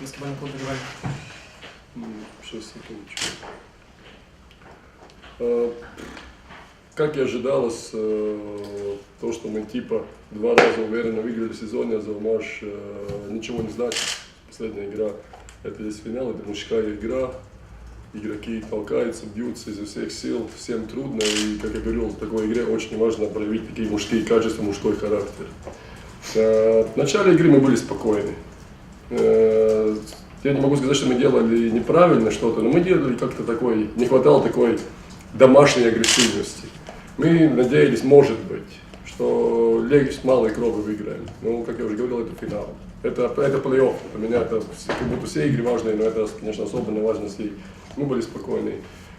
баскетбольный клуб. М, Сейчас. Э, Как и ожидалось, э, то, что мы типа два раза уверенно выиграли в сезоне, а за Умаш э, ничего не значит. Последняя игра, это есть финал, это мужская игра. Игроки толкаются, бьются изо всех сил, всем трудно. И, как я говорил, в такой игре очень важно проявить такие мужские качества, мужской характер. Э, В начале игры мы были спокойны. Я не могу сказать, что мы делали неправильно что-то, но мы делали как-то такой, не хватало такой домашней агрессивности. Мы надеялись, может быть, что легче с малой крови выиграем. Ну, как я уже говорил, это финал. Это, это плей-офф. Для меня это как будто все игры важные, но это, конечно, особенно важно с ней. Мы были спокойны.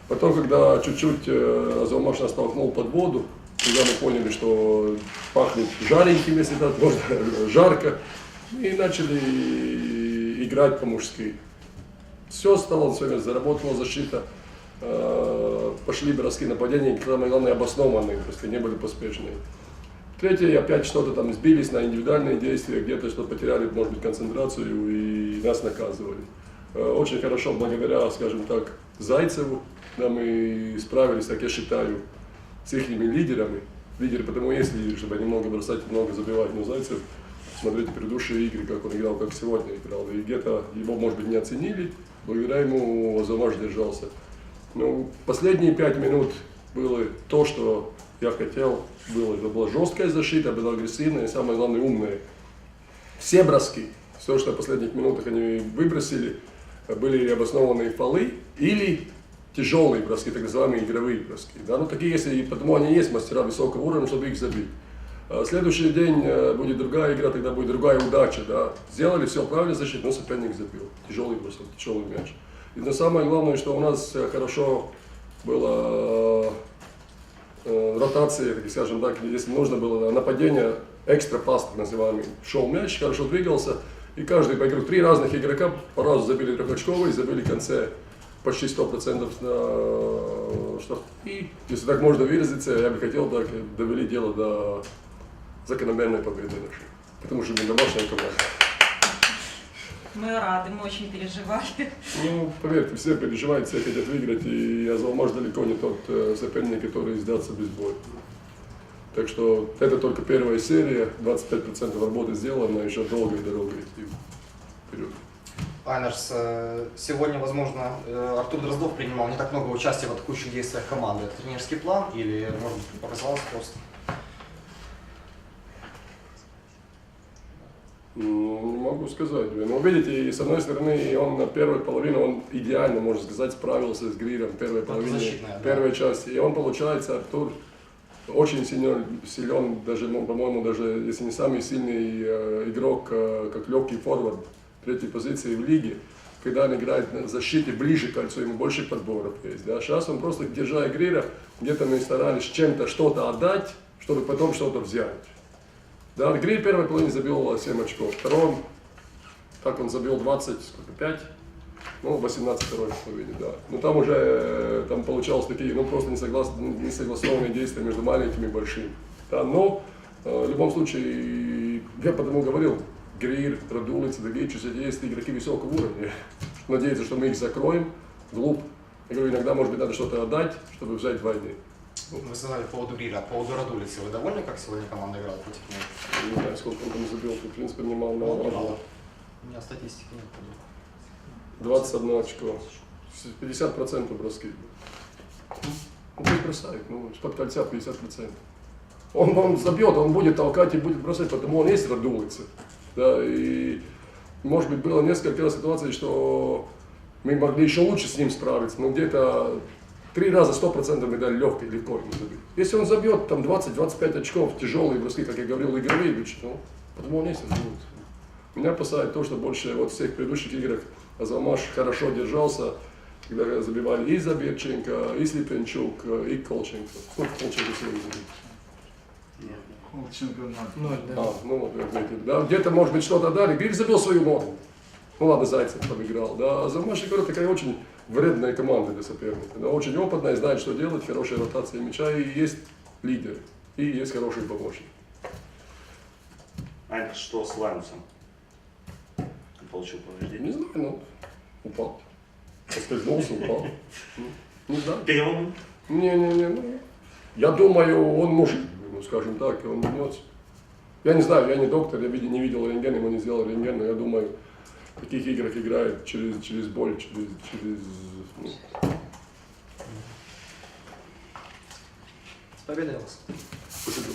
Потом, когда чуть-чуть э, Азовмаш нас толкнул под воду, когда мы поняли, что пахнет жареньким, если так можно, жарко, и начали играть по-мужски. Все стало место, заработала защита, э, пошли броски нападения, самое главное, обоснованные, просто не были поспешные. Третье, опять что-то там сбились на индивидуальные действия, где-то что-то потеряли, может быть, концентрацию и нас наказывали. Э, Очень хорошо, благодаря, скажем так, Зайцеву, да, мы справились, так я считаю, с их лидерами. Лидеры потому и есть лидеры, чтобы они много бросать и много забивать. Но Зайцев, смотрите предыдущие игры, как он играл, как сегодня играл. И где-то его, может быть, не оценили, благодаря ему Азамаш держался. Ну, последние пять минут было то, что я хотел. Было. Это была жесткая защита, была агрессивная и, самое главное, умная. Все броски, все, что в последних минутах они выбросили, были обоснованные фолы, или тяжелые броски, так называемые игровые броски. Да? Ну, такие есть, и потому они есть мастера высокого уровня, чтобы их забить. А Следующий день э, будет другая игра, тогда будет другая удача. Да? Сделали все правильно защиту, но соперник забил. Тяжелый бросок, тяжелый мяч. И на самое главное, что у нас э, хорошо было э, ротация, так скажем так, если нужно было нападение, экстра пас, так называемый, шел мяч, хорошо двигался, и каждый по игру, три разных игрока по разу забили трехочковые, забили в конце почти 100% на штраф. И, если так можно выразиться, я бы хотел так довели дело до закономерной победы нашей. Потому что мы домашняя команда. Мы рады, мы очень переживали. Ну, поверьте, все переживают, все хотят выиграть, и Азалмаш далеко не тот э, соперник, который сдаться без боя. Так что это только первая серия, 25% работы сделано, еще долгая дорога идти вперед. Айнерс, э, сегодня, возможно, э, Артур Дроздов принимал не так много участия в атакующих действиях команды. Это тренерский план или, может быть, показалось просто? Ну, Не могу сказать. Но видите, и с одной стороны, он на первой половине, он идеально, можно сказать, справился с Гриром первой половине, да. первой части. И он, получается, Артур, очень силен, силен даже, ну, по-моему, даже если не самый сильный э, игрок, э, как легкий форвард третьей позиции в лиге, когда он играет на защите ближе к кольцу, ему больше подборов есть. Да? Сейчас он просто, держа Грира, где-то мы старались чем-то что-то отдать, чтобы потом что-то взять. Да, Гриль первой половине забил 7 очков. Втором, так он забил 20, сколько, 5? Ну, 18 второй половине, да. Но там уже, э, там получалось такие, ну, просто несоглас, несогласованные действия между маленькими и большими. Да, но, э, в любом случае, я потому говорил, Грир, Радулиц, Давидчус, это есть игроки высокого уровня. Надеяться, что мы их закроем, глуп. Я говорю, иногда, может быть, надо что-то отдать, чтобы взять войны. Вы сказали по поводу Гриля, по поводу Радулицы. Вы довольны, как сегодня команда играла против него? Не знаю, сколько он там забил, в принципе, не мало, Ну, мало. мало. У меня статистики нет. 21 очко. 50% броски. Ну, пусть бросает, ну, из-под кольца 50%. Он, он забьет, он будет толкать и будет бросать, потому он есть радулица. Да, и, может быть, было несколько ситуаций, что мы могли еще лучше с ним справиться, но где-то три раза 100% мы дали легко и легко ему забить. Если он забьет там 20-25 очков, тяжелые броски, как я говорил, игровые лучше, ну, потому он есть радулица. Меня опасает то, что больше вот в всех предыдущих играх Азамаш хорошо держался, когда забивали и Забирченко, и Слепенчук, и Колченко. Сколько Колченко сегодня забил? Ноль, да. А, ну вот, отметили. Да, где-то, может быть, что-то дали. Гриль забил свою ногу. Ну ладно, Зайцев обыграл. Да, а Замаш, я говорю, такая очень вредная команда для соперника. Да, очень опытная, знает, что делать, хорошая ротация мяча, и есть лидер, и есть хороший помощник. Ань, что с Ланусом? получил повреждение? Не знаю, ну, упал. Поскользнулся, упал. Ну, Не знаю. Перелом? Не-не-не, ну, я думаю, он мужик, ну, скажем так, и он вернется. Я не знаю, я не доктор, я не видел рентген, ему не сделал рентген, но я думаю, в таких играх играет через, через боль, через, через ну, С победой вас. спасибо.